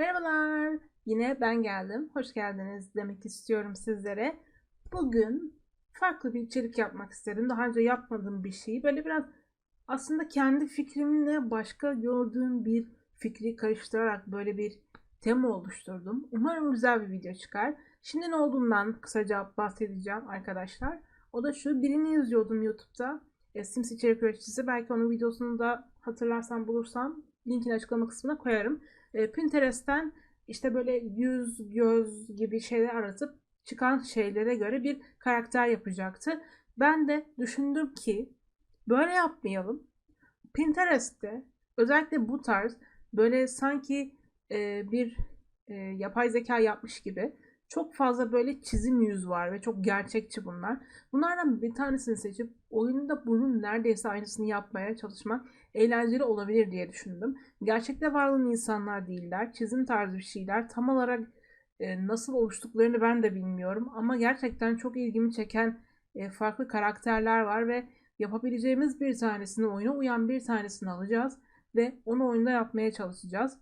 Merhabalar. Yine ben geldim. Hoş geldiniz demek istiyorum sizlere. Bugün farklı bir içerik yapmak istedim. Daha önce yapmadığım bir şeyi böyle biraz aslında kendi fikrimle başka gördüğüm bir fikri karıştırarak böyle bir tema oluşturdum. Umarım güzel bir video çıkar. Şimdi ne olduğundan kısaca bahsedeceğim arkadaşlar. O da şu. Birini izliyordum YouTube'da. E, Sims içerik üreticisi. Belki onun videosunu da hatırlarsam bulursam linkini açıklama kısmına koyarım. E, Pinterest'ten işte böyle yüz, göz gibi şeyler aratıp çıkan şeylere göre bir karakter yapacaktı. Ben de düşündüm ki böyle yapmayalım. Pinterest'te özellikle bu tarz böyle sanki e, bir e, yapay zeka yapmış gibi çok fazla böyle çizim yüz var ve çok gerçekçi bunlar. Bunlardan bir tanesini seçip oyunda bunun neredeyse aynısını yapmaya çalışmak eğlenceli olabilir diye düşündüm. Gerçekte var olan insanlar değiller. Çizim tarzı bir şeyler. Tam olarak e, nasıl oluştuklarını ben de bilmiyorum. Ama gerçekten çok ilgimi çeken e, farklı karakterler var ve yapabileceğimiz bir tanesini, oyuna uyan bir tanesini alacağız ve onu oyunda yapmaya çalışacağız.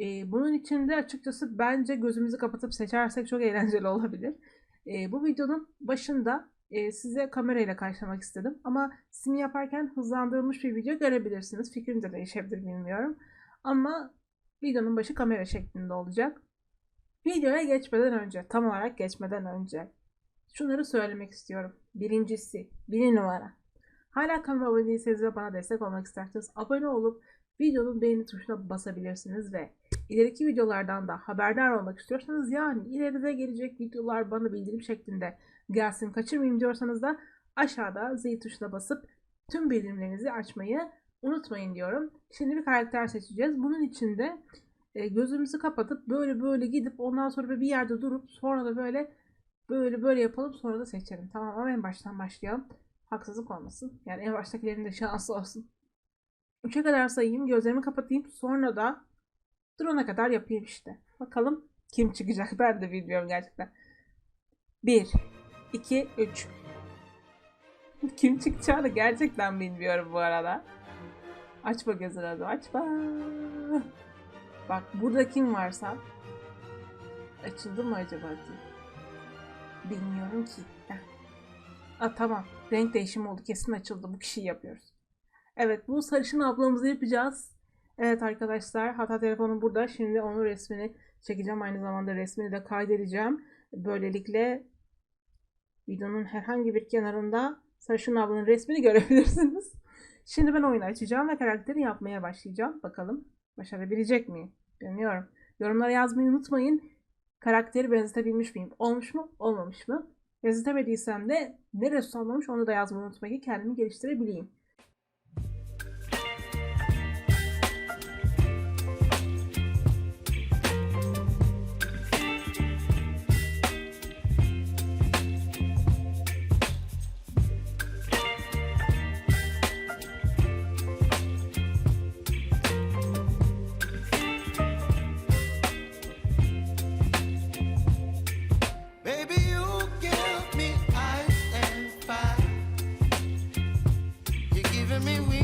E, bunun için de açıkçası bence gözümüzü kapatıp seçersek çok eğlenceli olabilir. E, bu videonun başında e, size kamerayla karşılamak istedim. Ama sim yaparken hızlandırılmış bir video görebilirsiniz. Fikrim de değişebilir bilmiyorum. Ama videonun başı kamera şeklinde olacak. Videoya geçmeden önce, tam olarak geçmeden önce şunları söylemek istiyorum. Birincisi, bir numara. Hala kanalıma abone değilseniz ve bana destek olmak isterseniz abone olup videonun beğeni tuşuna basabilirsiniz ve ileriki videolardan da haberdar olmak istiyorsanız yani ileride gelecek videolar bana bildirim şeklinde gelsin kaçırmayayım diyorsanız da aşağıda zil tuşuna basıp tüm bildirimlerinizi açmayı unutmayın diyorum. Şimdi bir karakter seçeceğiz. Bunun için de e, gözümüzü kapatıp böyle böyle gidip ondan sonra bir yerde durup sonra da böyle böyle böyle yapalım sonra da seçelim. Tamam ama en baştan başlayalım. Haksızlık olmasın. Yani en baştakilerin de şansı olsun. 3'e kadar sayayım. Gözlerimi kapatayım. Sonra da drone'a kadar yapayım işte. Bakalım kim çıkacak ben de bilmiyorum gerçekten. 1 2 3 Kim çıkacağını gerçekten bilmiyorum bu arada. Açma gözünü hadi açma. Bak burada kim varsa açıldı mı acaba diye. Bilmiyorum ki. Heh. Tamam. Renk değişimi oldu. Kesin açıldı. Bu kişiyi yapıyoruz. Evet bu sarışın ablamızı yapacağız. Evet arkadaşlar hatta telefonum burada. Şimdi onun resmini çekeceğim. Aynı zamanda resmini de kaydedeceğim. Böylelikle videonun herhangi bir kenarında sarışın ablanın resmini görebilirsiniz. Şimdi ben oyunu açacağım ve karakteri yapmaya başlayacağım. Bakalım başarabilecek miyim? Bilmiyorum. Yorumlara yazmayı unutmayın. Karakteri benzetebilmiş miyim? Olmuş mu? Olmamış mı? Benzetemediysem de neresi olmamış onu da yazmayı unutmayın kendimi geliştirebileyim. me. We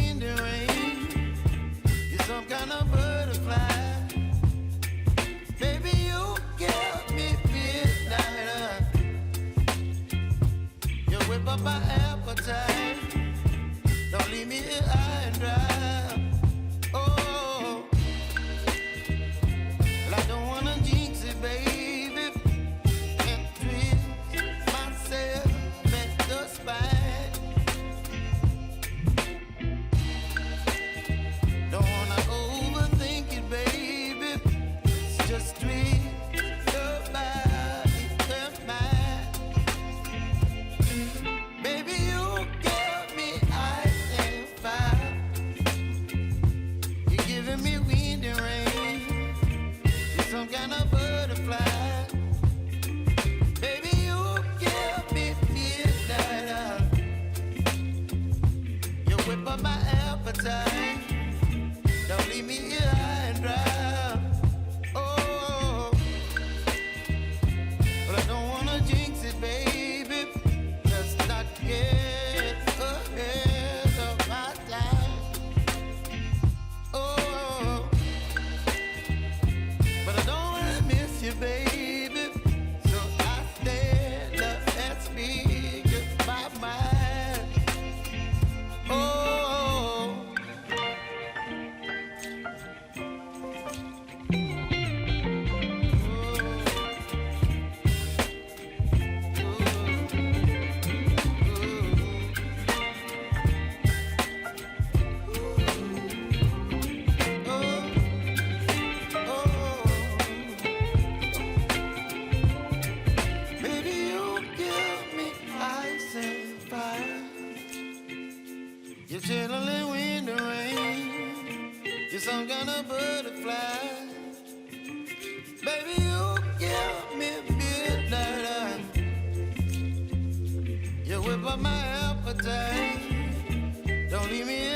Baby, you give me midnight. You whip up my appetite. Don't leave me.